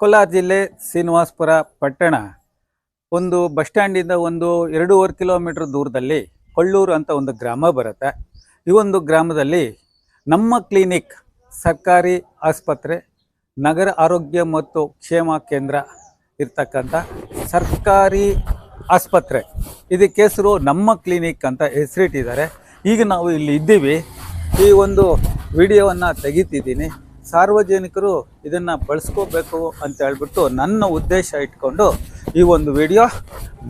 ಕೋಲಾರ ಜಿಲ್ಲೆ ಶ್ರೀನಿವಾಸಪುರ ಪಟ್ಟಣ. ಒಂದು ಬಸ್ ಸ್ಟ್ಯಾಂಡಿಂದ ಒಂದು ಎರಡೂವರೆ ಕಿಲೋಮೀಟ್ರ್ ದೂರದಲ್ಲಿ ಕೊಳ್ಳೂರು ಅಂತ ಒಂದು ಗ್ರಾಮ ಬರುತ್ತೆ. ಈ ಒಂದು ಗ್ರಾಮದಲ್ಲಿ ನಮ್ಮ ಕ್ಲಿನಿಕ್, ಸರ್ಕಾರಿ ಆಸ್ಪತ್ರೆ, ನಗರ ಆರೋಗ್ಯ ಮತ್ತು ಕ್ಷೇಮ ಕೇಂದ್ರ ಇರ್ತಕ್ಕಂಥ ಸರ್ಕಾರಿ ಆಸ್ಪತ್ರೆ. ಇದಕ್ಕೆ ಹೆಸರು ನಮ್ಮ ಕ್ಲಿನಿಕ್ ಅಂತ ಹೆಸರಿಟ್ಟಿದ್ದಾರೆ. ಈಗ ನಾವು ಇಲ್ಲಿ ಇದ್ದೀವಿ. ಈ ಒಂದು ವಿಡಿಯೋವನ್ನು ತೆಗಿತಿದ್ದೀನಿ. ಸಾರ್ವಜನಿಕರು ಇದನ್ನು ಬಳಸ್ಕೋಬೇಕು ಅಂತ ಹೇಳ್ಬಿಟ್ಟು ನನ್ನ ಉದ್ದೇಶ ಇಟ್ಕೊಂಡು ಈ ಒಂದು ವಿಡಿಯೋ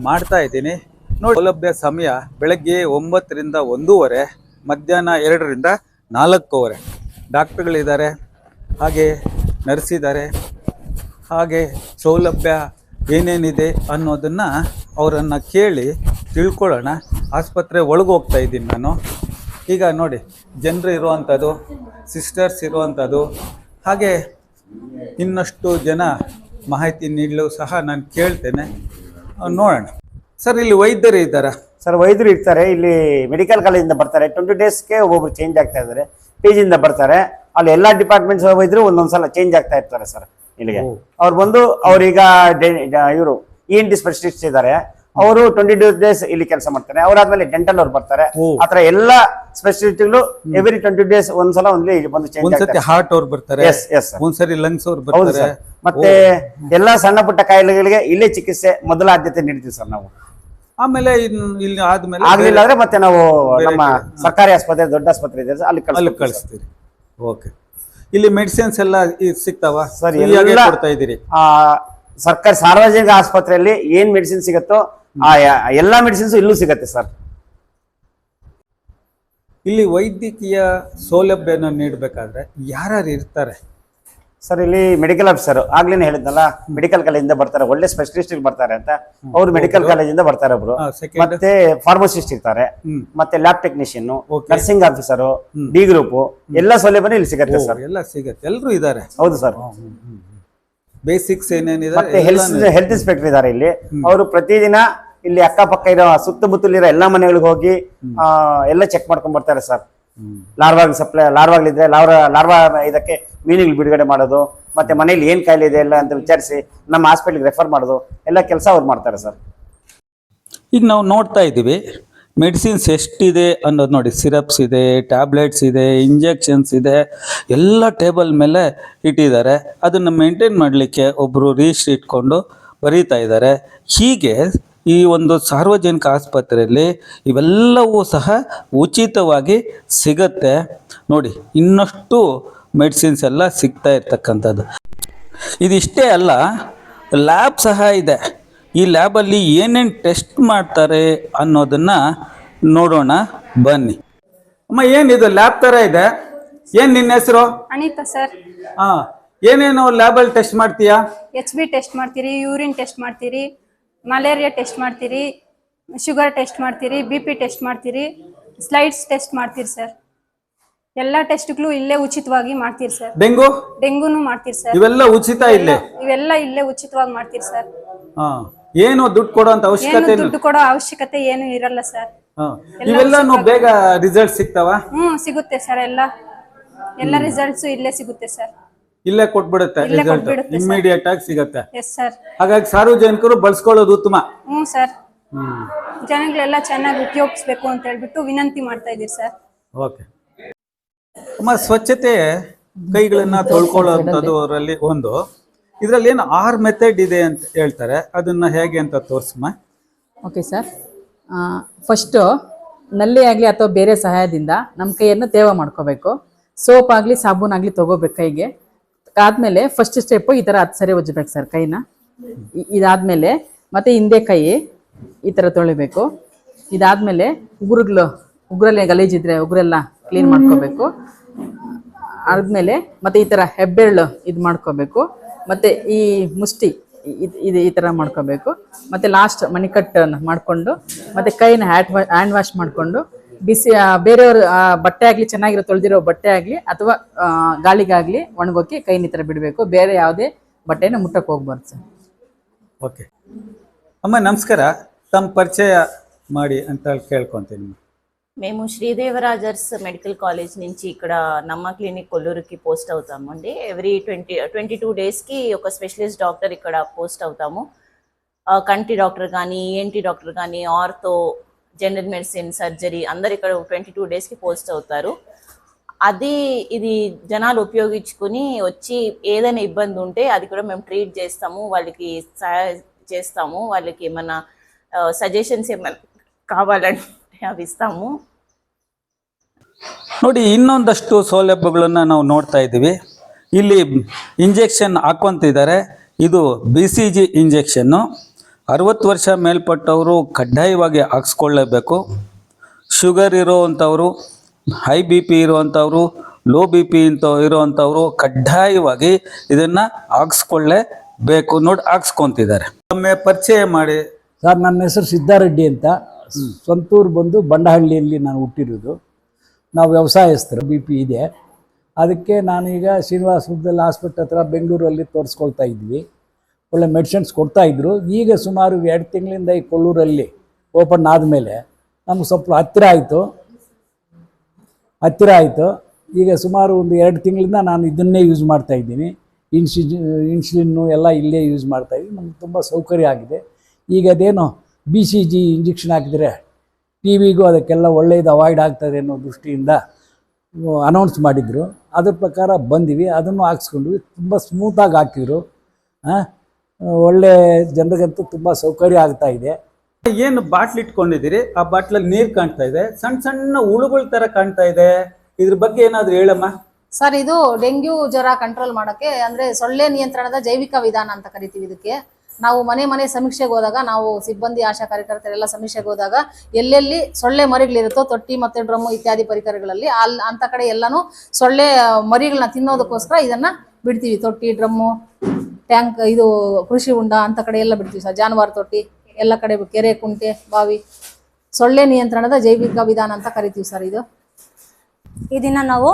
ಮಾಡ್ತಾ ಇದ್ದೀನಿ. ನೋಡಿ, ಸೌಲಭ್ಯ ಸಮಯ ಬೆಳಗ್ಗೆ ಒಂಬತ್ತರಿಂದ ಒಂದೂವರೆ, ಮಧ್ಯಾಹ್ನ ಎರಡರಿಂದ ನಾಲ್ಕೂವರೆ. ಡಾಕ್ಟ್ರುಗಳಿದ್ದಾರೆ ಹಾಗೆ ನರ್ಸ್ ಇದ್ದಾರೆ, ಹಾಗೆ ಸೌಲಭ್ಯ ಏನೇನಿದೆ ಅನ್ನೋದನ್ನು ಅವರನ್ನು ಕೇಳಿ ತಿಳ್ಕೊಳ್ಳೋಣ. ಆಸ್ಪತ್ರೆ ಒಳಗೆ ಹೋಗ್ತಾ ಇದ್ದೀನಿ ನಾನು. ಈಗ ನೋಡಿ, ಜನರು ಇರುವಂಥದ್ದು ಸಿಸ್ಟರ್ಸ್ ಇರುವಂಥದ್ದು. ಹಾಗೆ ಇನ್ನಷ್ಟು ಜನ ಮಾಹಿತಿ ನೀಡಲು ಸಹ ನಾನು ಕೇಳ್ತೇನೆ. ನೋಡೋಣ. ಸರ್ ಇಲ್ಲಿ ವೈದ್ಯರು ಇದ್ದಾರಾ? ಸರ್ ವೈದ್ಯರು ಇರ್ತಾರೆ. ಇಲ್ಲಿ ಮೆಡಿಕಲ್ ಕಾಲೇಜಿಂದ ಬರ್ತಾರೆ. ಟ್ವೆಂಟಿ ಡೇಸ್ಗೆ ಒಬ್ಬೊಬ್ರು ಚೇಂಜ್ ಆಗ್ತಾ ಇದ್ದಾರೆ. ಪಿ ಜಿಯಿಂದ ಬರ್ತಾರೆ. ಅಲ್ಲಿ ಎಲ್ಲ ಡಿಪಾರ್ಟ್ಮೆಂಟ್ಸ್ ವೈದ್ಯರು ಒಂದೊಂದ್ಸಲ ಚೇಂಜ್ ಆಗ್ತಾ ಇರ್ತಾರೆ ಸರ್ ಇಲ್ಲಿಗೆ. ಅವ್ರು ಬಂದು ಅವ್ರೀಗ ಇವರು ಇ ಎನ್ ಟಿ ಸ್ಪೆಷಲಿಸ್ಟ್ ಇದ್ದಾರೆ. ಅವರು ಟ್ವೆಂಟಿ ಟೂ ಡೇಸ್ ಇಲ್ಲಿ ಕೆಲಸ ಮಾಡ್ತಾರೆ. ಅವ್ರಾದ್ಮೇಲೆ ಡೆಂಟಲ್ ಅವ್ರು ಬರ್ತಾರೆ. ಆತರ ಎಲ್ಲ ಸ್ಪೆಷಲಿಟಿಗಳು ಎವ್ರಿ ಟ್ವೆಂಟಿ ಡೇಸ್ ಒಂದ್ಸಲ ಒಂದ್ಲಿ ಬಂದು ಚೇಂಜ್ ಹಾರ್ಟ್ ಅವ್ರು ಬರ್ತಾರೆ. ಎಸ್ ಎಸ್ ಸರ್ ಒಂದ್ಸರಿ ಲಂಗ್ಸ್ ಅವ್ರು ಬರ್ತಾರೆ. ಮತ್ತೆ ಎಲ್ಲಾ ಸಣ್ಣ ಪುಟ್ಟ ಕಾಯಿಲೆಗಳಿಗೆ ಇಲ್ಲೇ ಚಿಕಿತ್ಸೆ ಮೊದಲ ಆದ್ಯತೆ ನೀಡ್ತೀವಿ ಸರ್ ನಾವು. ಆಮೇಲೆ ಇಲ್ಲಿ ಆದ್ಮೇಲೆ ಆಗ್ಲಿಲ್ಲ ಅಂದ್ರೆ ಮತ್ತೆ ನಾವು ನಮ್ಮ ಸರ್ಕಾರಿ ಆಸ್ಪತ್ರೆ ದೊಡ್ಡ ಆಸ್ಪತ್ರೆ ಇದೆ ಅಲ್ಲಿ ಅಲ್ಲಿ ಕಳಿಸ್ತೀರಿ. ಓಕೆ. ಇಲ್ಲಿ ಮೆಡಿಸಿನ್ಸ್ ಎಲ್ಲ ಸಿಗ್ತಾವ? ಸರ್, ಕೊಡ್ತಾ ಇದ್ದೀರಿ. ಆ ಸರ್ಕಾರಿ ಸಾರ್ವಜನಿಕ ಆಸ್ಪತ್ರೆಯಲ್ಲಿ ಏನ್ ಮೆಡಿಸಿನ್ ಸಿಗುತ್ತೋ ಆ ಎಲ್ಲಾ ಮೆಡಿಸಿನ್ಸ್ ಇಲ್ಲೂ ಸಿಗತ್ತೆ ಸರ್ ಇಲ್ಲಿ ವೈದ್ಯಕೀಯ ಸೌಲಭ್ಯನ ನೀಡಬೇಕಾದ್ರೆ ಯಾರ್ಯಾರು ಇರ್ತಾರೆ? ಸರ್ ಇಲ್ಲಿ ಮೆಡಿಕಲ್ ಆಫೀಸರ್ ಆಗ್ಲೇನೆ ಹೇಳಿದ್ನಲ್ಲ ಮೆಡಿಕಲ್ ಕಾಲೇಜಿಂದ ಬರ್ತಾರೆ ಒಳ್ಳೆ ಸ್ಪೆಷಲಿಸ್ಟ್ ಬರ್ತಾರೆ ಅಂತ. ಅವ್ರು ಮೆಡಿಕಲ್ ಕಾಲೇಜಿಂದ ಬರ್ತಾರೆ ಒಬ್ರು ಮತ್ತೆ ಫಾರ್ಮಸಿಸ್ಟ್ ಇರ್ತಾರೆ ಮತ್ತೆ lab technician. Nursing officer D group ಎಲ್ಲ ಸೌಲಭ್ಯನೂ ಇಲ್ಲಿ ಸಿಗತ್ತೆ ಸರ್ ಎಲ್ಲ ಸಿಗತ್ತೆ. ಎಲ್ಲರೂ ಇದ್ದಾರೆ? ಹೌದು ಸರ್ ಬೇಸಿಕ್ಸ್ ಏನೇನಿದೆ ಮತ್ತೆ ಹೆಲ್ತ್ ಹೆಲ್ತ್ ಇನ್ಸ್ಪೆಕ್ಟರ್ ಇದ್ದಾರೆ ಇಲ್ಲಿ. ಅವರು ಪ್ರತಿದಿನ ಇಲ್ಲಿ ಅಕ್ಕಪಕ್ಕ ಇರೋ ಸುತ್ತಮುತ್ತಲಿರೋ ಎಲ್ಲಾ ಮನೆಗಳಿಗೆ ಹೋಗಿ ಆ, ಎಲ್ಲ ಚೆಕ್ ಮಾಡ್ಕೊಂಡ್ ಬರ್ತಾರೆ ಸರ್. ಲಾರ್ವಾಗ್ ಸಪ್ಲೈ ಲಾರ್ವಾಗ್ಲಿದ್ರೆ ಲಾರ್ವಾ ಲಾರ್ವಾ ಇದಕ್ಕೆ ಮೀನುಗಳು ಬಿಡುಗಡೆ ಮಾಡೋದು ಮತ್ತೆ ಮನೇಲಿ ಏನ್ ಕಾಯಿಲೆ ಇದೆ ಎಲ್ಲ ಅಂತ ವಿಚಾರಿಸಿ ನಮ್ಮ ಹಾಸ್ಪಿಟಲ್ಗೆ ರೆಫರ್ ಮಾಡೋದು ಎಲ್ಲ ಕೆಲಸ ಅವ್ರು ಮಾಡ್ತಾರೆ ಸರ್. ಈಗ ನಾವು ನೋಡ್ತಾ ಇದ್ದೀವಿ ಮೆಡಿಸಿನ್ಸ್ ಎಷ್ಟಿದೆ ಅನ್ನೋದು ನೋಡಿ. ಸಿರಪ್ಸ್ ಇದೆ, ಟ್ಯಾಬ್ಲೆಟ್ಸ್ ಇದೆ, ಇಂಜೆಕ್ಷನ್ಸ್ ಇದೆ, ಎಲ್ಲ ಟೇಬಲ್ ಮೇಲೆ ಇಟ್ಟಿದ್ದಾರೆ. ಅದನ್ನು ಮೇಂಟೈನ್ ಮಾಡಲಿಕ್ಕೆ ಒಬ್ಬರು ರೀಸ್ಟ್ ಇಟ್ಕೊಂಡು ಬರೀತಾ ಇದ್ದಾರೆ. ಹೀಗೆ ಈ ಒಂದು ಸಾರ್ವಜನಿಕ ಆಸ್ಪತ್ರೆಯಲ್ಲಿ ಇವೆಲ್ಲವೂ ಸಹ ಉಚಿತವಾಗಿ ಸಿಗತ್ತೆ. ನೋಡಿ, ಇನ್ನಷ್ಟು ಮೆಡಿಸಿನ್ಸ್ ಎಲ್ಲ ಸಿಗ್ತಾ ಇರ್ತಕ್ಕಂಥದ್ದು. ಇದಿಷ್ಟೇ ಅಲ್ಲ, ಲ್ಯಾಬ್ ಸಹ ಇದೆ. ಈ ಲ್ಯಾಬಲ್ಲಿ ಏನೇನು ಟೆಸ್ಟ್ ಮಾಡ್ತಾರೆ ಅನ್ನೋದನ್ನ ನೋಡೋಣ ಬನ್ನಿ. ಅಮ್ಮ ಏನಿದು ಲ್ಯಾಬ್ ತರ ಇದೆ? ಏನ್ ನಿನ್ನ ಹೆಸರು? ಅನಿತಾ ಸರ್. ಹಾ ಏನೇನು ಲ್ಯಾಬಲ್ ಟೆಸ್ಟ್ ಮಾಡ್ತೀಯಾ? ಎಚ್ ಬಿ ಟೆಸ್ಟ್ ಮಾಡ್ತೀರಿ ಯೂರಿನ್ ಟೆಸ್ಟ್ ಮಾಡ್ತೀರಿ ಮಲೇರಿಯಾ ಟೆಸ್ಟ್ ಮಾಡ್ತೀರಿ ಶುಗರ್ ಟೆಸ್ಟ್ ಮಾಡ್ತೀರಿ ಬಿ ಪಿ ಟೆಸ್ಟ್ ಮಾಡ್ತೀರಿ ಸ್ಲೈಡ್ಸ್ ಟೆಸ್ಟ್ ಮಾಡ್ತೀರಿ ಸರ್ ಎಲ್ಲ ಟೆಸ್ಟ್ಗಳು ಇಲ್ಲೇ ಉಚಿತವಾಗಿ ಮಾಡ್ತೀರಿ ಸರ್ ಡೆಂಗು? ಡೆಂಗೂನು ಮಾಡ್ತೀರಿ ಸರ್ ಇವೆಲ್ಲ ಉಚಿತ ಇಲ್ಲೇ? ಇವೆಲ್ಲ ಇಲ್ಲೇ ಉಚಿತವಾಗಿ ಮಾಡ್ತೀರಿ ಸರ್ ಹಾಂ. ಏನು ದುಡ್ಡು ಕೊಡೋ ಅಂತ ಅವಶ್ಯಕತೆ ದುಡ್ಡು ಕೊಡೋ ಅವಶ್ಯಕತೆ ಏನು ಇರಲ್ಲ ಸರ್. ಇವೆಲ್ಲ ಇವೆಲ್ಲನೂ ಬೇಗ ರಿಸಲ್ಟ್ ಸಿಗ್ತಾವ? ಹ್ಮ್ ಸಿಗುತ್ತೆ ಸರ್ ಎಲ್ಲ. ಎಲ್ಲ ರಿಸಲ್ಟ್ಸ್ ಇಲ್ಲೇ ಸಿಗುತ್ತೆ ಸರ್. ಇಲ್ಲೇ ಕೊಟ್ಬಿಡುತ್ತೆ ರಿಸಲ್ಟ್ ಇಮ್ಮಿಡಿಯೇಟ್ ಆಗಿ ಸಿಗತ್ತೆ. ಎಸ್ ಸರ್ ಹಾಗಾಗಿ ಸಾರ್ವಜನಿಕರು ಬಳಸ್ಕೊಳ್ಳೋದು ಉತ್ತಮ. ಹ್ಮ್ ಸರ್ ಹ್ಮ್. ಜನಗಳೆಲ್ಲ ಚೆನ್ನಾಗಿ ಉಪಯೋಗಿಸ್ಬೇಕು ಅಂತ ಹೇಳ್ಬಿಟ್ಟು ವಿನಂತಿ ಮಾಡ್ತಾ ಇದೀವಿ ಸರ್ ಓಕೆ. ಅಮ್ಮ ಸ್ವಚ್ಛತೆ ಕೈಗಳನ್ನ ತೊಳ್ಕೊಳ್ಳೋದು ಅವರಲ್ಲಿ ಒಂದು. ಇದರಲ್ಲಿ ಏನು ಆರ್ ಮೆಥಡ್ ಇದೆ ಅಂತ ಹೇಳ್ತಾರೆ. ಅದನ್ನು ಹೇಗೆ ಅಂತ ತೋರಿಸಮ್ಮ ಓಕೆ ಸರ್ ಫಸ್ಟು ನಲ್ಲಿ ಆಗಲಿ ಅಥವಾ ಬೇರೆ ಸಹಾಯದಿಂದ ನಮ್ಮ ಕೈಯನ್ನು ತೇವ ಮಾಡ್ಕೋಬೇಕು. ಸೋಪ್ ಆಗಲಿ ಸಾಬೂನಾಗಲಿ ತೊಗೋಬೇಕು ಕೈಗೆ. ಆದಮೇಲೆ ಫಸ್ಟ್ ಸ್ಟೆಪ್ಪು ಈ ಥರ ಹತ್ತು ಸರಿ ಒಜ್ಜಬೇಕು ಸರ್ ಕೈನ. ಇದಾದಮೇಲೆ ಮತ್ತೆ ಹಿಂದೆ ಕೈ ಈ ಥರ ತೊಳಿಬೇಕು. ಇದಾದಮೇಲೆ ಉಗುರುಗಳು ಉಗುರಲ್ಲೇ ಗಲೀಜಿದ್ರೆ ಉಗುರೆಲ್ಲ ಕ್ಲೀನ್ ಮಾಡ್ಕೋಬೇಕು. ಆದ್ಮೇಲೆ ಮತ್ತೆ ಈ ಥರ ಹೆಬ್ಬೆರಳು ಇದು ಮಾಡ್ಕೋಬೇಕು. ಮತ್ತೆ ಈ ಮುಷ್ಟಿ ಇದ್- ಈ ಥರ ಮಾಡ್ಕೋಬೇಕು. ಮತ್ತೆ ಲಾಸ್ಟ್ ಮಣಿಕಟ್ಟನ್ನು ಮಾಡಿಕೊಂಡು, ಮತ್ತೆ ಕೈನ ಹ್ಯಾಟ್ ಹ್ಯಾಂಡ್ ವಾಶ್ ಮಾಡಿಕೊಂಡು, ಬಿಸಿ ಬೇರೆಯವರು ಬಟ್ಟೆ ಆಗಲಿ, ಚೆನ್ನಾಗಿರೋ ತೊಳೆದಿರೋ ಬಟ್ಟೆ ಆಗಲಿ, ಅಥವಾ ಗಾಳಿಗಾಗಲಿ ಒಣಗೋಕೆ ಕೈನ ಈ ಥರ ಬಿಡಬೇಕು. ಬೇರೆ ಯಾವುದೇ ಬಟ್ಟೆನ ಮುಟ್ಟಕ್ಕೆ ಹೋಗ್ಬಾರ್ದು ಸರ್. ಓಕೆ ಅಮ್ಮ, ನಮಸ್ಕಾರ. ತಮ್ಮ ಪರಿಚಯ ಮಾಡಿ ಅಂತ ಕೇಳ್ಕೊತೀನಿ. మేము శ్రీదేవరాజర్స్ మెడికల్ కాలేజ్ నుంచి ఇక్కడ నమ్మ క్లినిక్ కొల్లూరుకి పోస్ట్ అవుతామండి ఎవ్రీ ట్వంటీ ట్వంటీ టూ డేస్కి ఒక స్పెషలిస్ట్ డాక్టర్ ఇక్కడ పోస్ట్ అవుతాము. కంటి డాక్టర్ కానీ ఈఎన్టీ డాక్టర్ కానీ ఆర్థో జనరల్ మెడిసిన్ సర్జరీ అందరు ఇక్కడ ట్వంటీ టూ డేస్కి పోస్ట్ అవుతారు. అది ఇది జనాలు ఉపయోగించుకుని వచ్చి ఏదైనా ఇబ్బంది ఉంటే అది కూడా మేము ట్రీట్ చేస్తాము వాళ్ళకి సహాయ చేస్తాము వాళ్ళకి ఏమైనా సజెషన్స్ ఏమైనా కావాలంటే ಯಾವಿస్తాము ನೋಡಿ ಇನ್ನೊಂದಷ್ಟು ಸೌಲಭ್ಯಗಳನ್ನು ನಾವು ನೋಡ್ತಾ ಇದ್ದೀವಿ. ಇಲ್ಲಿ ಇಂಜೆಕ್ಷನ್ ಹಾಕೊಂತಿದ್ದಾರೆ ಇದು ಬಿ ಸಿ ಜಿ ಇಂಜೆಕ್ಷನ್ನು. ಅರವತ್ತು ವರ್ಷ ಮೇಲ್ಪಟ್ಟವರು ಕಡ್ಡಾಯವಾಗಿ ಹಾಕ್ಸ್ಕೊಳ್ಳೇಬೇಕು. ಶುಗರ್ ಇರೋವಂಥವ್ರು ಹೈ ಬಿ ಪಿ ಇರುವಂಥವ್ರು ಲೋ ಬಿ ಪಿ ಇಂಥ ಇರುವಂಥವ್ರು ಕಡ್ಡಾಯವಾಗಿ ಇದನ್ನು ಹಾಕ್ಸ್ಕೊಳ್ಳೇಬೇಕು. ನೋಡಿ ಹಾಕ್ಸ್ಕೊತಿದ್ದಾರೆ. ಒಮ್ಮೆ ಪರಿಚಯ ಮಾಡಿ. ಸರ್ ನನ್ನ ಹೆಸರು ಸಿದ್ಧಾರೆಡ್ಡಿ ಅಂತ. ಸ್ವಂತೂರು ಬಂದು ಬಂಡಹಳ್ಳಿಯಲ್ಲಿ ನಾನು ಹುಟ್ಟಿರೋದು. ನಾವು ವ್ಯವಸಾಯಸ್ಥರು, ಬಿ ಪಿ ಇದೆ. ಅದಕ್ಕೆ ನಾನೀಗ ಶ್ರೀನಿವಾಸ ಮುದ್ದಲ್ ಹಾಸ್ಪಿಟ್ಲ್ ಹತ್ರ ಬೆಂಗಳೂರಲ್ಲಿ ತೋರಿಸ್ಕೊಳ್ತಾ ಇದ್ವಿ. ಒಳ್ಳೆ ಮೆಡಿಸಿನ್ಸ್ ಕೊಡ್ತಾಯಿದ್ರು ಈಗ ಸುಮಾರು ಎರಡು ತಿಂಗಳಿಂದ ಈ ಕೊಲ್ಲೂರಲ್ಲಿ ಓಪನ್ ಆದಮೇಲೆ ನಮ್ಗೆ ಸ್ವಲ್ಪ ಹತ್ತಿರ ಆಯಿತು. ಹತ್ತಿರ ಆಯಿತು. ಈಗ ಸುಮಾರು ಒಂದು ಎರಡು ತಿಂಗಳಿಂದ ನಾನು ಇದನ್ನೇ ಯೂಸ್ ಮಾಡ್ತಾಯಿದ್ದೀನಿ ಇನ್ಸಿ ಇನ್ಸುಲಿನ್ನು ಎಲ್ಲ ಇಲ್ಲೇ ಯೂಸ್ ಮಾಡ್ತಾಯಿದ್ದೀನಿ ನಮ್ಗೆ ತುಂಬ ಸೌಕರ್ಯ ಆಗಿದೆ. ಈಗ ಅದೇನೋ ಬಿ ಸಿ ಜಿ ಇಂಜೆಕ್ಷನ್ ಹಾಕಿದರೆ ಟಿ ವಿಗೂ ಅದಕ್ಕೆಲ್ಲ ಒಳ್ಳೆಯದು ಅವಾಯ್ಡ್ ಆಗ್ತದೆ ಅನ್ನೋ ದೃಷ್ಟಿಯಿಂದ ಅನೌನ್ಸ್ ಮಾಡಿದರು. ಅದ್ರ ಪ್ರಕಾರ ಬಂದಿವಿ. ಅದನ್ನು ಹಾಕ್ಸ್ಕೊಂಡ್ವಿ. ತುಂಬ ಸ್ಮೂತಾಗಿ ಹಾಕಿದ್ರು. ಆ, ಒಳ್ಳೆ ಜನರಿಗಂತೂ ತುಂಬ ಸೌಕರ್ಯ ಆಗ್ತಾ ಇದೆ. ಏನು ಬಾಟ್ಲ್ ಇಟ್ಕೊಂಡಿದ್ದೀರಿ? ಆ ಬಾಟ್ಲಲ್ಲಿ ನೀರು ಕಾಣ್ತಾ ಇದೆ. ಸಣ್ಣ ಸಣ್ಣ ಹುಳುಗಳ ಥರ ಕಾಣ್ತಾ ಇದೆ. ಇದ್ರ ಬಗ್ಗೆ ಏನಾದರೂ ಹೇಳಮ್ಮ. ಸರ್ ಇದು ಡೆಂಗ್ಯೂ ಜ್ವರ ಕಂಟ್ರೋಲ್ ಮಾಡೋಕ್ಕೆ ಅಂದರೆ ಸೊಳ್ಳೆ ನಿಯಂತ್ರಣದ ಜೈವಿಕ ವಿಧಾನ ಅಂತ ಕರಿತೀವಿ ಇದಕ್ಕೆ. ನಾವು ಮನೆ ಮನೆ ಸಮೀಕ್ಷೆಗೆ ಹೋದಾಗ, ನಾವು ಸಿಬ್ಬಂದಿ, ಆಶಾ ಕಾರ್ಯಕರ್ತರೆಲ್ಲ ಸಮೀಕ್ಷೆಗೆ ಹೋದಾಗ, ಎಲ್ಲೆಲ್ಲಿ ಸೊಳ್ಳೆ ಮರಿಗಳಿರುತ್ತೋ, ತೊಟ್ಟಿ ಮತ್ತೆ ಡ್ರಮ್ಮು ಇತ್ಯಾದಿ ಪರಿಕರಗಳಲ್ಲಿ ಅಲ್ಲಿ ಅಂತ ಕಡೆ ಎಲ್ಲಾನು ಸೊಳ್ಳೆ ಮರಿಗಳನ್ನ ತಿನ್ನೋದಕ್ಕೋಸ್ಕರ ಇದನ್ನ ಬಿಡ್ತೀವಿ. ತೊಟ್ಟಿ, ಡ್ರಮ್ಮು, ಟ್ಯಾಂಕ್, ಇದು ಕೃಷಿ ಉಂಡ ಅಂತ ಕಡೆ ಎಲ್ಲ ಬಿಡ್ತೀವಿ ಸರ್. ಜಾನುವಾರು ತೊಟ್ಟಿ, ಎಲ್ಲ ಕಡೆ ಕೆರೆ, ಕುಂಟೆ, ಬಾವಿ, ಸೊಳ್ಳೆ ನಿಯಂತ್ರಣದ ಜೈವಿಕ ವಿಧಾನ ಅಂತ ಕರಿತೀವಿ ಸರ್ ಇದು. ಈ ದಿನ ನಾವು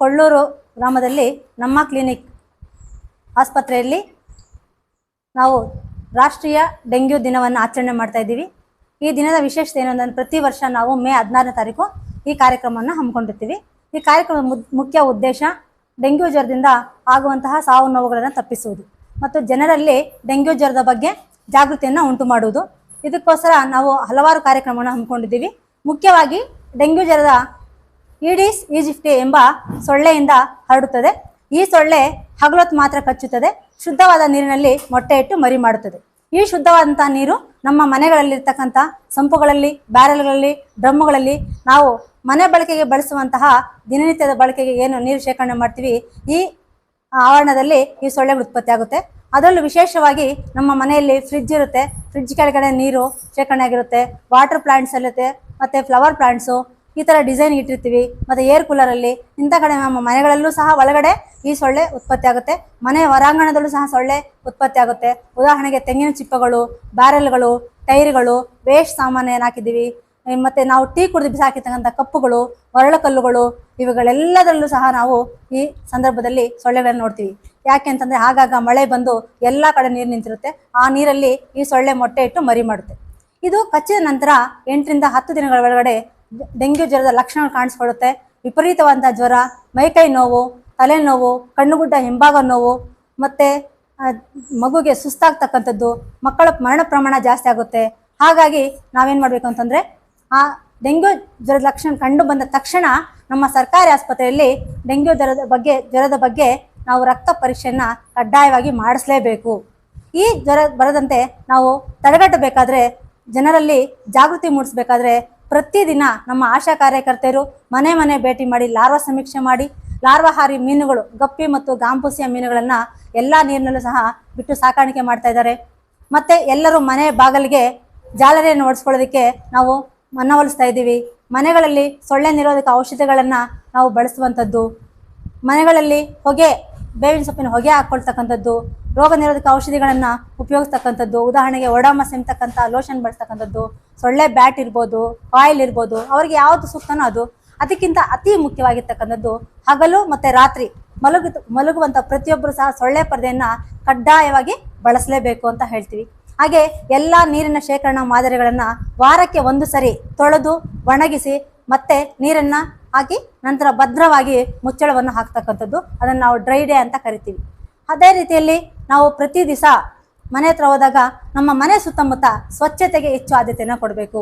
ಕೊಳ್ಳೂರು ಗ್ರಾಮದಲ್ಲಿ ನಮ್ಮ ಕ್ಲಿನಿಕ್ ಆಸ್ಪತ್ರೆಯಲ್ಲಿ ನಾವು ರಾಷ್ಟ್ರೀಯ ಡೆಂಗ್ಯೂ ದಿನವನ್ನು ಆಚರಣೆ ಮಾಡ್ತಾ ಇದ್ದೀವಿ. ಈ ದಿನದ ವಿಶೇಷತೆ ಏನು ಅಂದರೆ ಪ್ರತಿ ವರ್ಷ ನಾವು ಮೇ ಹದಿನಾರನೇ ತಾರೀಕು ಈ ಕಾರ್ಯಕ್ರಮವನ್ನು ಹಮ್ಮಿಕೊಂಡಿರ್ತೀವಿ. ಈ ಕಾರ್ಯಕ್ರಮದ ಮುದ್- ಮುಖ್ಯ ಉದ್ದೇಶ ಡೆಂಗ್ಯೂ ಜ್ವರದಿಂದ ಆಗುವಂತಹ ಸಾವು ನೋವುಗಳನ್ನು ತಪ್ಪಿಸುವುದು ಮತ್ತು ಜನರಲ್ಲಿ ಡೆಂಗ್ಯೂ ಜ್ವರದ ಬಗ್ಗೆ ಜಾಗೃತಿಯನ್ನು ಉಂಟು ಮಾಡುವುದು. ಇದಕ್ಕೋಸ್ಕರ ನಾವು ಹಲವಾರು ಕಾರ್ಯಕ್ರಮವನ್ನು ಹಮ್ಮಿಕೊಂಡಿದ್ದೀವಿ. ಮುಖ್ಯವಾಗಿ ಡೆಂಗ್ಯೂ ಜ್ವರದ ಈಡೀಸ್ ಈಜಿಪ್ಟಿ ಎಂಬ ಸೊಳ್ಳೆಯಿಂದ ಹರಡುತ್ತದೆ. ಈ ಸೊಳ್ಳೆ ಹಗಲೊತ್ತು ಮಾತ್ರ ಕಚ್ಚುತ್ತದೆ. ಶುದ್ಧವಾದ ನೀರಿನಲ್ಲಿ ಮೊಟ್ಟೆ ಇಟ್ಟು ಮರಿ ಮಾಡುತ್ತದೆ. ಈ ಶುದ್ಧವಾದಂತಹ ನೀರು ನಮ್ಮ ಮನೆಗಳಲ್ಲಿರ್ತಕ್ಕಂಥ ಸಂಪುಗಳಲ್ಲಿ, ಬ್ಯಾರೆಲ್ಗಳಲ್ಲಿ, ಡ್ರಮ್ಮುಗಳಲ್ಲಿ ನಾವು ಮನೆ ಬಳಕೆಗೆ ಬಳಸುವಂತಹ ದಿನನಿತ್ಯದ ಬಳಕೆಗೆ ಏನು ನೀರು ಶೇಖರಣೆ ಮಾಡ್ತೀವಿ, ಈ ಆವರಣದಲ್ಲಿ ಈ ಸೊಳ್ಳೆಗಳು ಉತ್ಪತ್ತಿ ಆಗುತ್ತೆ. ಅದರಲ್ಲೂ ವಿಶೇಷವಾಗಿ ನಮ್ಮ ಮನೆಯಲ್ಲಿ ಫ್ರಿಡ್ಜ್ ಇರುತ್ತೆ. ಫ್ರಿಡ್ಜ್ ಕೆಳಗಡೆ ನೀರು ಶೇಖರಣೆ ಆಗಿರುತ್ತೆ. ವಾಟರ್ ಪ್ಲಾಂಟ್ಸ್ ಇರುತ್ತೆ ಮತ್ತು ಫ್ಲವರ್ ಪ್ಲಾಂಟ್ಸು ಈ ತರ ಡಿಸೈನ್ ಇಟ್ಟಿರ್ತೀವಿ. ಮತ್ತೆ ಏರ್ ಕೂಲರಲ್ಲಿ ಇಂಥ ಕಡೆ ನಮ್ಮ ಮನೆಗಳಲ್ಲೂ ಸಹ ಒಳಗಡೆ ಈ ಸೊಳ್ಳೆ ಉತ್ಪತ್ತಿ ಆಗುತ್ತೆ. ಮನೆ ಹೊರಾಂಗಣದಲ್ಲೂ ಸಹ ಸೊಳ್ಳೆ ಉತ್ಪತ್ತಿ ಆಗುತ್ತೆ. ಉದಾಹರಣೆಗೆ ತೆಂಗಿನ ಚಿಪ್ಪಗಳು ಬ್ಯಾರೆಲ್ಗಳು ಟೈರ್ಗಳು, ವೇಸ್ಟ್ ಸಾಮಾನು ಏನು ಹಾಕಿದ್ದೀವಿ. ಮತ್ತೆ ನಾವು ಟೀ ಕುಡಿದು ಬಿಸಾಕಿರ್ತಕ್ಕಂಥ ಕಪ್ಪುಗಳು ಒರಳು ಕಲ್ಲುಗಳು ಇವುಗಳೆಲ್ಲದರಲ್ಲೂ ಸಹ ನಾವು ಈ ಸಂದರ್ಭದಲ್ಲಿ ಸೊಳ್ಳೆಗಳನ್ನು ನೋಡ್ತೀವಿ. ಯಾಕೆ ಅಂತಂದ್ರೆ ಆಗಾಗ ಮಳೆ ಬಂದು ಎಲ್ಲ ಕಡೆ ನೀರು ನಿಂತಿರುತ್ತೆ. ಆ ನೀರಲ್ಲಿ ಈ ಸೊಳ್ಳೆ ಮೊಟ್ಟೆ ಇಟ್ಟು ಮರಿ ಮಾಡುತ್ತೆ. ಇದು ಕಚ್ಚಿದ ನಂತರ ಎಂಟರಿಂದ ಹತ್ತು ದಿನಗಳ ಒಳಗಡೆ ಡೆಂಗ್ಯೂ ಜ್ವರದ ಲಕ್ಷಣಗಳು ಕಾಣಿಸ್ಕೊಳ್ಳುತ್ತೆ. ವಿಪರೀತವಾದ ಜ್ವರ, ಮೈಕೈ ನೋವು ತಲೆನೋವು ಕಣ್ಣುಗುಡ್ಡ ಹಿಂಭಾಗ ನೋವು, ಮತ್ತು ಮಗುಗೆ ಸುಸ್ತಾಗ್ತಕ್ಕಂಥದ್ದು, ಮಕ್ಕಳ ಮರಣ ಪ್ರಮಾಣ ಜಾಸ್ತಿ ಆಗುತ್ತೆ. ಹಾಗಾಗಿ ನಾವೇನು ಮಾಡಬೇಕು ಅಂತಂದರೆ, ಆ ಡೆಂಗ್ಯೂ ಜ್ವರದ ಲಕ್ಷಣ ಕಂಡು ಬಂದ ತಕ್ಷಣ ನಮ್ಮ ಸರ್ಕಾರಿ ಆಸ್ಪತ್ರೆಯಲ್ಲಿ ಡೆಂಗ್ಯೂ ಜ್ವರದ ಬಗ್ಗೆ ಜ್ವರದ ಬಗ್ಗೆ ನಾವು ರಕ್ತ ಪರೀಕ್ಷೆಯನ್ನು ಕಡ್ಡಾಯವಾಗಿ ಮಾಡಿಸಲೇಬೇಕು. ಈ ಜ್ವರ ಬರದಂತೆ ನಾವು ತಡೆಗಟ್ಟಬೇಕಾದ್ರೆ ಜನರಲ್ಲಿ ಜಾಗೃತಿ ಮೂಡಿಸಬೇಕಾದ್ರೆ ಪ್ರತಿದಿನ ನಮ್ಮ ಆಶಾ ಕಾರ್ಯಕರ್ತೆಯರು ಮನೆ ಮನೆ ಭೇಟಿ ಮಾಡಿ, ಲಾರ್ವಾ ಸಮೀಕ್ಷೆ ಮಾಡಿ ಲಾರ್ವಾಹಾರಿ ಮೀನುಗಳು, ಗಪ್ಪಿ ಮತ್ತು ಗಾಂಪುಸಿಯ ಮೀನುಗಳನ್ನು ಎಲ್ಲ ನೀರಿನಲ್ಲೂ ಸಹ ಬಿಟ್ಟು ಸಾಕಾಣಿಕೆ ಮಾಡ್ತಾ ಇದ್ದಾರೆ. ಮತ್ತೆ ಎಲ್ಲರೂ ಮನೆ ಬಾಗಿಲಿಗೆ ಜಾಲರಿಯನ್ನು ಓಡಿಸ್ಕೊಳ್ಳೋದಕ್ಕೆ ನಾವು ಮನವೊಲಿಸ್ತಾ ಇದ್ದೀವಿ. ಮನೆಗಳಲ್ಲಿ ಸೊಳ್ಳೆ ನಿರೋಧಕ ಔಷಧಿಗಳನ್ನು ನಾವು ಬಳಸುವಂಥದ್ದು. ಮನೆಗಳಲ್ಲಿ ಹೊಗೆ, ಬೇವಿನ ಸೊಪ್ಪಿನ ಹೊಗೆ ಹಾಕ್ಕೊಳ್ತಕ್ಕಂಥದ್ದು. ರೋಗ ನಿರೋಧಕ ಔಷಧಿಗಳನ್ನು ಉಪಯೋಗಿಸ್ತಕ್ಕಂಥದ್ದು, ಉದಾಹರಣೆಗೆ ಒಡಾಮಸ್ ಎಂಬತಕ್ಕಂಥ ಲೋಷನ್ ಬಳಸ್ತಕ್ಕಂಥದ್ದು, ಸೊಳ್ಳೆ ಬ್ಯಾಟ್ ಇರ್ಬೋದು ಆಯಿಲ್ ಇರ್ಬೋದು, ಅವರಿಗೆ ಯಾವುದು ಸೂಕ್ತನೋ ಅದು. ಅದಕ್ಕಿಂತ ಅತಿ ಮುಖ್ಯವಾಗಿರ್ತಕ್ಕಂಥದ್ದು ಹಗಲು ಮತ್ತು ರಾತ್ರಿ ಮಲಗು, ಮಲಗುವಂಥ ಪ್ರತಿಯೊಬ್ಬರು ಸಹ ಸೊಳ್ಳೆ ಪರದೆಯನ್ನು ಕಡ್ಡಾಯವಾಗಿ ಬಳಸಲೇಬೇಕು ಅಂತ ಹೇಳ್ತೀವಿ. ಹಾಗೆ ಎಲ್ಲ ನೀರಿನ ಶೇಖರಣಾ ಮಾದರಿಗಳನ್ನು ವಾರಕ್ಕೆ ಒಂದು ಸರಿ ತೊಳೆದು ಒಣಗಿಸಿ ಮತ್ತೆ ನೀರನ್ನು ಹಾಕಿ ನಂತರ ಭದ್ರವಾಗಿ ಮುಚ್ಚಳವನ್ನು ಹಾಕ್ತಕ್ಕಂಥದ್ದು. ಅದನ್ನು ನಾವು ಡ್ರೈ ಡೇ ಅಂತ ಕರಿತೀವಿ. ಅದೇ ರೀತಿಯಲ್ಲಿ ನಾವು ಪ್ರತಿ ದಿವಸ ಮನೆ ಹತ್ರ ಹೋದಾಗ ನಮ್ಮ ಮನೆ ಸುತ್ತಮುತ್ತ ಸ್ವಚ್ಛತೆಗೆ ಹೆಚ್ಚು ಆದ್ಯತೆಯನ್ನು ಕೊಡಬೇಕು.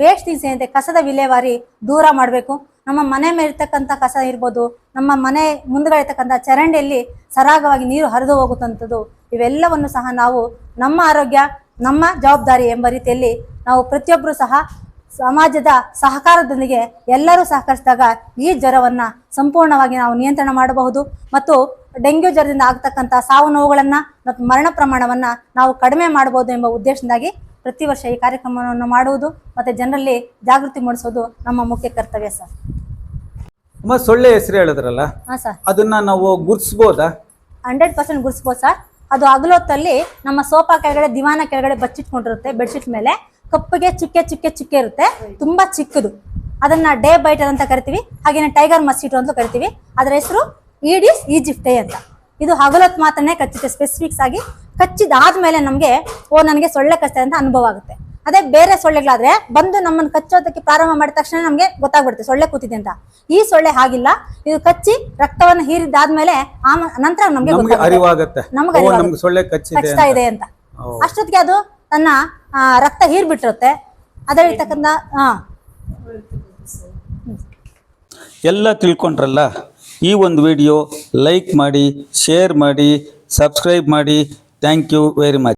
ವೇಸ್ಟ್ ಏನಿದೆ, ಕಸದ ವಿಲೇವಾರಿ ದೂರ ಮಾಡಬೇಕು. ನಮ್ಮ ಮನೆ ಮೇಲೆ ಇರ್ತಕ್ಕಂಥ ಕಸ ಇರ್ಬೋದು, ನಮ್ಮ ಮನೆ ಮುಂದ್ಗಡೆ ಇರ್ತಕ್ಕಂಥ ಚರಂಡಿಯಲ್ಲಿ ಸರಾಗವಾಗಿ ನೀರು ಹರಿದು ಹೋಗುತ್ತಂಥದ್ದು ಇವೆಲ್ಲವನ್ನು ಸಹ ನಾವು ನಮ್ಮ ಆರೋಗ್ಯ, ನಮ್ಮ ಜವಾಬ್ದಾರಿ ಎಂಬ ರೀತಿಯಲ್ಲಿ ನಾವು ಪ್ರತಿಯೊಬ್ಬರು ಸಹ ಸಮಾಜದ ಸಹಕಾರದೊಂದಿಗೆ ಎಲ್ಲರೂ ಸಹಕರಿಸಿದಾಗ ಈ ಜ್ವರವನ್ನು ಸಂಪೂರ್ಣವಾಗಿ ನಾವು ನಿಯಂತ್ರಣ ಮಾಡಬಹುದು. ಮತ್ತು ಡೆಂಗ್ಯೂ ಜ್ವರದಿಂದ ಆಗ್ತಕ್ಕಂಥ ಸಾವು ನೋವುಗಳನ್ನ ಮತ್ತು ಮರಣ ಪ್ರಮಾಣವನ್ನ ನಾವು ಕಡಿಮೆ ಮಾಡಬಹುದು ಎಂಬ ಉದ್ದೇಶದಿಂದಾಗಿ ಪ್ರತಿ ವರ್ಷ ಈ ಕಾರ್ಯಕ್ರಮವನ್ನು ಮಾಡುವುದು ಮತ್ತೆ ಜನರಲ್ಲಿ ಜಾಗೃತಿ ಮೂಡಿಸೋದು ನಮ್ಮ ಮುಖ್ಯ ಕರ್ತವ್ಯ ಸರ್. ಸೊಳ್ಳೆ ಹೆಸರು ಹೇಳಿದ್ರಲ್ಲ? ಹಾಂ ಸರ್. ಅದನ್ನ ನಾವು ಗುರ್ಸ್ಬೋದಾ? ಹಂಡ್ರೆಡ್ ಪರ್ಸೆಂಟ್ ಗುರ್ಸ್ಬೋದು ಸರ್. ಅದು ಹಗಲೊತ್ತಲ್ಲಿ ನಮ್ಮ ಸೋಫಾ ಕೆಳಗಡೆ ದಿವಾನ ಕೆಳಗಡೆ ಬಚ್ಚಿಟ್ಕೊಂಡಿರುತ್ತೆ ಬೆಡ್ಶೀಟ್ ಮೇಲೆ. ಕಪ್ಪಗೆ ಚುಕ್ಕೆ ಚುಕ್ಕೆ ಚುಕ್ಕೆ ಇರುತ್ತೆ. ತುಂಬಾ ಚಿಕ್ಕದು. ಅದನ್ನ ಡೇ ಬೈಟರ್ ಅಂತ ಕರಿತೀವಿ. ಹಾಗೇನೆ ಟೈಗರ್ ಮಸ್ಕಿಟೋ ಅಂತ ಕರಿತೀವಿ. ಅದರ ಹೆಸರು ಈಡಿಸ್ ಈಜಿಪ್ಟೆ ಅಂತ. ಇದು ಹಗಲೊತ್ತು ಮಾತ್ರನೇ ಕಚ್ಚುತ್ತೆ ಸ್ಪೆಸಿಫಿಕ್ಸ್ ಆಗಿ ಕಚ್ಚಿದಾದ್ಮೇಲೆ ನಮಗೆ ಓ ನನಗೆ ಸೊಳ್ಳೆ ಕಚ್ಚಿದೆ ಅಂತ ಅನುಭವ ಆಗುತ್ತೆ. ಅದೇ ಬೇರೆ ಸೊಳ್ಳೆಗಳಾದ್ರೆ ಬಂದು ನಮ್ಮನ್ನು ಕಚ್ಚೋದಕ್ಕೆ ಪ್ರಾರಂಭ ಮಾಡಿದ ತಕ್ಷಣ ನಮಗೆ ಗೊತ್ತಾಗ್ಬಿಡುತ್ತೆ ಸೊಳ್ಳೆ ಕೂತಿದೆ ಅಂತ. ಈ ಸೊಳ್ಳೆ ಹಾಗಿಲ್ಲ ಇದು ಕಚ್ಚಿ ರಕ್ತವನ್ನು ಹೀರಿದಾದ್ಮೇಲೆ ಆ ನಂತರ ನಮಗೆ ಅರಿವಾಗತ್ತೆ. ನಮ್ಗೆ ಸೊಳ್ಳೆ ಇದೆ ಅಂತ. ಅಷ್ಟೊತ್ತಿಗೆ ಅದು ತನ್ನ ರಕ್ತ ಹೀರ್ಬಿಟ್ಟಿರುತ್ತೆ. ಅದರಲ್ಲಿರ್ತಕ್ಕಂಥ ಹಾ. ಎಲ್ಲ ತಿಳ್ಕೊಂಡ್ರಲ್ಲ? ಈ ಒಂದು ವಿಡಿಯೋ ಲೈಕ್ ಮಾಡಿ ಶೇರ್ ಮಾಡಿ ಸಬ್ಸ್ಕ್ರೈಬ್ ಮಾಡಿ. Thank you very much